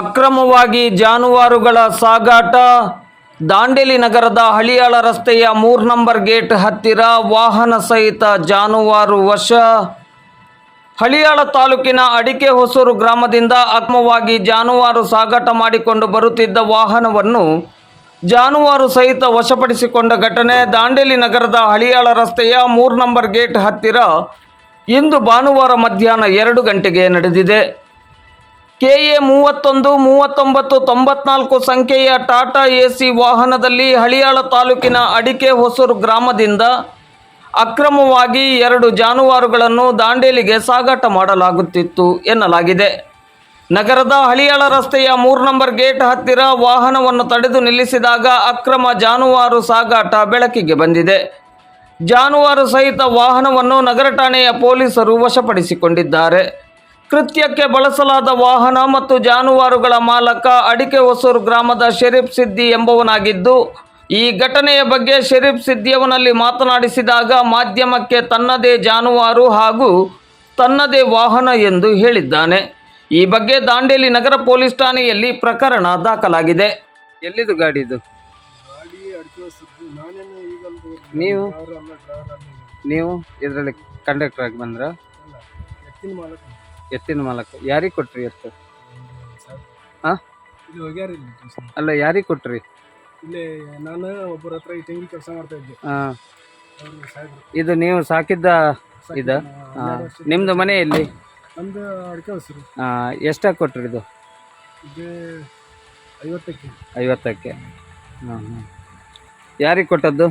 ಅಕ್ರಮವಾಗಿ ಜಾನುವಾರುಗಳ ಸಾಗಾಟ. ದಾಂಡೇಲಿ ನಗರದ ಹಳಿಯಾಳ ರಸ್ತೆಯ ಮೂರು ನಂಬರ್ ಗೇಟ್ ಹತ್ತಿರ ವಾಹನ ಸಹಿತ ಜಾನುವಾರು ವಶ. ಹಳಿಯಾಳ ತಾಲೂಕಿನ ಅಡಿಕೆ ಹೊಸೂರು ಗ್ರಾಮದಿಂದ ಅಕ್ರಮವಾಗಿ ಜಾನುವಾರು ಸಾಗಾಟ ಮಾಡಿಕೊಂಡು ಬರುತ್ತಿದ್ದ ವಾಹನವನ್ನು ಜಾನುವಾರು ಸಹಿತ ವಶಪಡಿಸಿಕೊಂಡ ಘಟನೆ ದಾಂಡೇಲಿ ನಗರದ ಹಳಿಯಾಳ ರಸ್ತೆಯ ಮೂರು ನಂಬರ್ ಗೇಟ್ ಹತ್ತಿರ ಇಂದು ಭಾನುವಾರ ಮಧ್ಯಾಹ್ನ ಎರಡು ಗಂಟೆಗೆ ನಡೆದಿದೆ. ಕೆಎ ಮೂವತ್ತೊಂದು ಮೂವತ್ತೊಂಬತ್ತು, ತೊಂಬತ್ನಾಲ್ಕು ಸಂಖ್ಯೆಯ ಟಾಟಾ ಎಸಿ ವಾಹನದಲ್ಲಿ ಹಳಿಯಾಳ ತಾಲೂಕಿನ ಅಡಿಕೆ ಹೊಸೂರು ಗ್ರಾಮದಿಂದ ಅಕ್ರಮವಾಗಿ ಎರಡು ಜಾನುವಾರುಗಳನ್ನು ದಾಂಡೇಲಿಗೆ ಸಾಗಾಟ ಮಾಡಲಾಗುತ್ತಿತ್ತು ಎನ್ನಲಾಗಿದೆ. ನಗರದ ಹಳಿಯಾಳ ರಸ್ತೆಯ ಮೂರು ನಂಬರ್ ಗೇಟ್ ಹತ್ತಿರ ವಾಹನವನ್ನು ತಡೆದು ನಿಲ್ಲಿಸಿದಾಗ ಅಕ್ರಮ ಜಾನುವಾರು ಸಾಗಾಟ ಬೆಳಕಿಗೆ ಬಂದಿದೆ. ಜಾನುವಾರು ಸಹಿತ ವಾಹನವನ್ನು ನಗರ ಠಾಣೆಯ ಪೊಲೀಸರು ವಶಪಡಿಸಿಕೊಂಡಿದ್ದಾರೆ. ಕೃತ್ಯಕ್ಕೆ ಬಳಸಲಾದ ವಾಹನ ಮತ್ತು ಜಾನುವಾರುಗಳ ಮಾಲಕ ಅಡಿಕೆ ಹೊಸೂರು ಗ್ರಾಮದ ಶರೀಫ್ ಸಿದ್ದಿ ಎಂಬುವನಾಗಿದ್ದು ಈ ಘಟನೆಯ ಬಗ್ಗೆ ಶರೀಫ್ ಸಿದ್ದಿಯವನಲ್ಲಿ ಮಾತನಾಡಿಸಿದಾಗ ಮಾಧ್ಯಮಕ್ಕೆ ತನ್ನದೇ ಜಾನುವಾರು ಹಾಗೂ ತನ್ನದೇ ವಾಹನ ಎಂದು ಹೇಳಿದ್ದಾನೆ. ಈ ಬಗ್ಗೆ ದಾಂಡೇಲಿ ನಗರ ಪೊಲೀಸ್ ಠಾಣೆಯಲ್ಲಿ ಪ್ರಕರಣ ದಾಖಲಾಗಿದೆ. ಎಲ್ಲಿದು ಗಾಡಿ ಇದು? ನೀವು? ನೀವು ಇದರಲ್ಲಿ ಕಂಡಕ್ಟರ್ ಆಗಿ ಬಂದ್ರ? ಎತ್ತಿನ ಮಾಲಕ. ಯಾರಿಗೆ ಕೊಟ್ರಿ ಎತ್ತು? ಹಾಂ ಹಾ ಇಲ್ಲಿ ಹೋಗ್ಯಾರ ಇಲ್ಲಿ ಟ್ಯೂಷನ್. ಅಲ್ಲ ಯಾರಿಗೆ ಕೊಟ್ರಿ? ಇಲ್ಲಿ ನಾನು ಒಬ್ಬರ ಹತ್ರ ಈ ತೆಂಗಿ ಕೆಲಸ ಮಾಡ್ತಾ ಇದ್ದೆ. ಅವರು ಸಾಹೇಬ್ರು ಇದು ನೀವು ಸಾಕಿದ್ದ ಇದ? ಹಾಂ ನಿಮ್ದು ಮನೆ ಎಲ್ಲಿ? ನಮ್ದು ಅಡಿಕೆ ಹಸಿರು. ಎಷ್ಟಾಗಿ ಕೊಟ್ರಿ ಇದು? ಇದು ಐವತ್ತಕ್ಕೆ. ಐವತ್ತಕ್ಕೆ. ಹಾಂ ಹಾಂ ಯಾರಿಗೆ ಕೊಟ್ಟದ್ದು?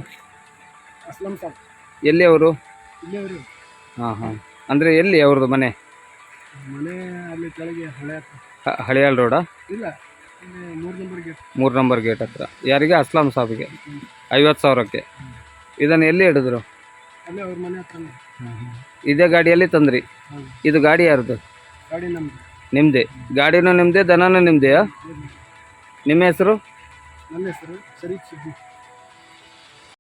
ಅಸ್ಲಂ ಸಾಬ್. ಎಲ್ಲಿ ಅವರು? ಇಲ್ಲೇ ಅವ್ರಿ. ಹಾಂ ಹಾಂ. ಅಂದರೆ ಎಲ್ಲಿ ಅವ್ರದ್ದು ಮನೆ? ಮನೆ ಅಲ್ಲಿ ಕೆಳಗೆ ಹಳೆ ಹಳೆಯ ರೋಡ? ಇಲ್ಲ ಇಲ್ಲಿ ಮೂರು ನಂಬರ್ ಗೇಟ್. ಮೂರು ನಂಬರ್ ಗೇಟ್ ಹತ್ರ. ಯಾರಿಗೆ? ಅಸ್ಲಾಂ ಸಾಬಿಗೆ. ಐವತ್ತು ಸಾವಿರಕ್ಕೆ. ಇದನ್ನು ಎಲ್ಲಿ ಹಿಡಿದ್ರು? ಅಲ್ಲೇ ಅವ್ರ ಮನೆ ಹತ್ರ ಇದೇ ಗಾಡಿಯಲ್ಲಿ ತಂದ್ರಿ? ಹೌದು. ಇದು ಗಾಡಿ ಯಾರ್ದು? ಗಾಡಿ ನಮ್ದು. ನಿಮ್ಮದೇ ಗಾಡಿನೂ ನಿಮ್ಮದೇ ದನನೂ ನಿಮ್ಮದೆಯಾ ನಿಮ್ಮ ಹೆಸರು? ನನ್ನ ಹೆಸರು ಶರೀಫ್ ಸಿದ್ದಿ.